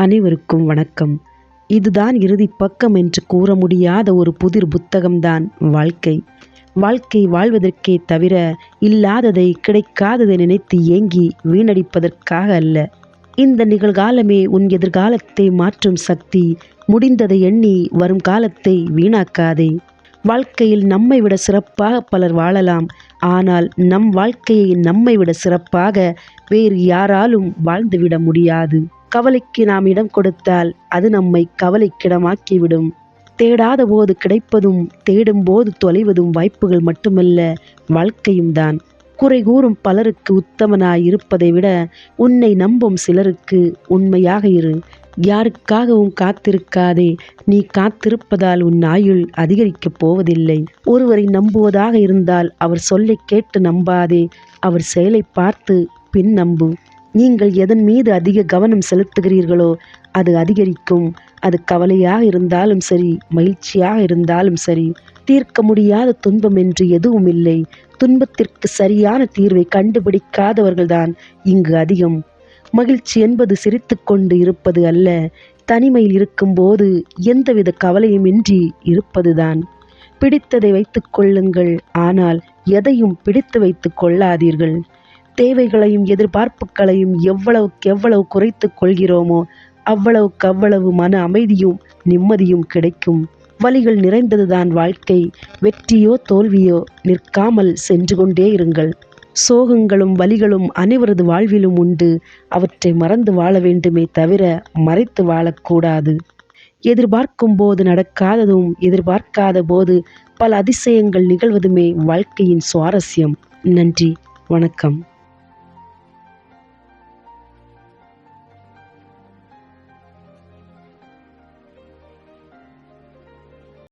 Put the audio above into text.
அனைவருக்கும் வணக்கம். இதுதான் இறுதி பக்கம் என்று கூற முடியாத ஒரு புதிர் புத்தகம்தான் வாழ்க்கை. வாழ்க்கை வாழ்வதற்கே தவிர இல்லாததை கிடைக்காததை நினைத்து ஏங்கி வீணடிப்பதற்காக அல்ல. இந்த நிகழ்காலமே உன் எதிர்காலத்தை மாற்றும் சக்தி. முடிந்ததை எண்ணி வரும் காலத்தை வீணாக்காதே. வாழ்க்கையில் நம்மை விட சிறப்பாக பலர் வாழலாம். ஆனால் நம் வாழ்க்கையை நம்மை விட சிறப்பாக வேறு யாராலும் வாழ்ந்துவிட முடியாது. கவலைக்கு நாம் இடம் கொடுத்தால் அது நம்மை கவலைக்கிடமாக்கிவிடும். தேடாத போது கிடைப்பதும் தேடும் போது தொலைவதும் வாய்ப்புகள் மட்டுமல்ல வாழ்க்கையும் தான். குறை கூறும் பலருக்கு உத்தமனாய் இருப்பதை விட உன்னை நம்பும் சிலருக்கு உண்மையாக இரு. யாருக்காகவும் காத்திருக்காதே நீ காத்திருப்பதால் உன் ஆயுள் அதிகரிக்கப் போவதில்லை. ஒருவரை நம்புவதாக இருந்தால் அவர் சொல்லை கேட்டு நம்பாதே அவர் செயலை பார்த்து பின் நம்பு. நீங்கள் எதன் மீது அதிக கவனம் செலுத்துகிறீர்களோ அது அதிகரிக்கும். அது கவலையாக இருந்தாலும் சரி மகிழ்ச்சியாக இருந்தாலும் சரி. தீர்க்க முடியாத துன்பம் என்று எதுவும் இல்லை. துன்பத்திற்கு சரியான தீர்வை கண்டுபிடிக்காதவர்கள்தான் இங்கு அதிகம். மகிழ்ச்சி என்பது சிரித்துக்கொண்டு இருப்பது அல்ல. தனிமையில் இருக்கும்போது எந்தவித கவலையுமின்றி இருப்பதுதான். பிடித்ததை வைத்துக் கொள்ளுங்கள். ஆனால் எதையும் பிடித்து வைத்துக் கொள்ளாதீர்கள். தேவைகளையும் எதிர்பார்ப்புகளையும் எவ்வளவுக்கு எவ்வளவு குறைத்து கொள்கிறோமோ அவ்வளவுக்கு அவ்வளவு மன அமைதியும் நிம்மதியும் கிடைக்கும். வழிகள் நிறைந்ததுதான் வாழ்க்கை. வெற்றியோ தோல்வியோ நிற்காமல் சென்று கொண்டே இருங்கள். சோகங்களும் வலிகளும் அனைவரது வாழ்விலும் உண்டு. அவற்றை மறந்து வாழ வேண்டுமே தவிர மறைத்து வாழக்கூடாது. எதிர்பார்க்கும் போது நடக்காததும் எதிர்பார்க்காத போது பல அதிசயங்கள் நிகழ்வதுமே வாழ்க்கையின் சுவாரஸ்யம். நன்றி. வணக்கம்.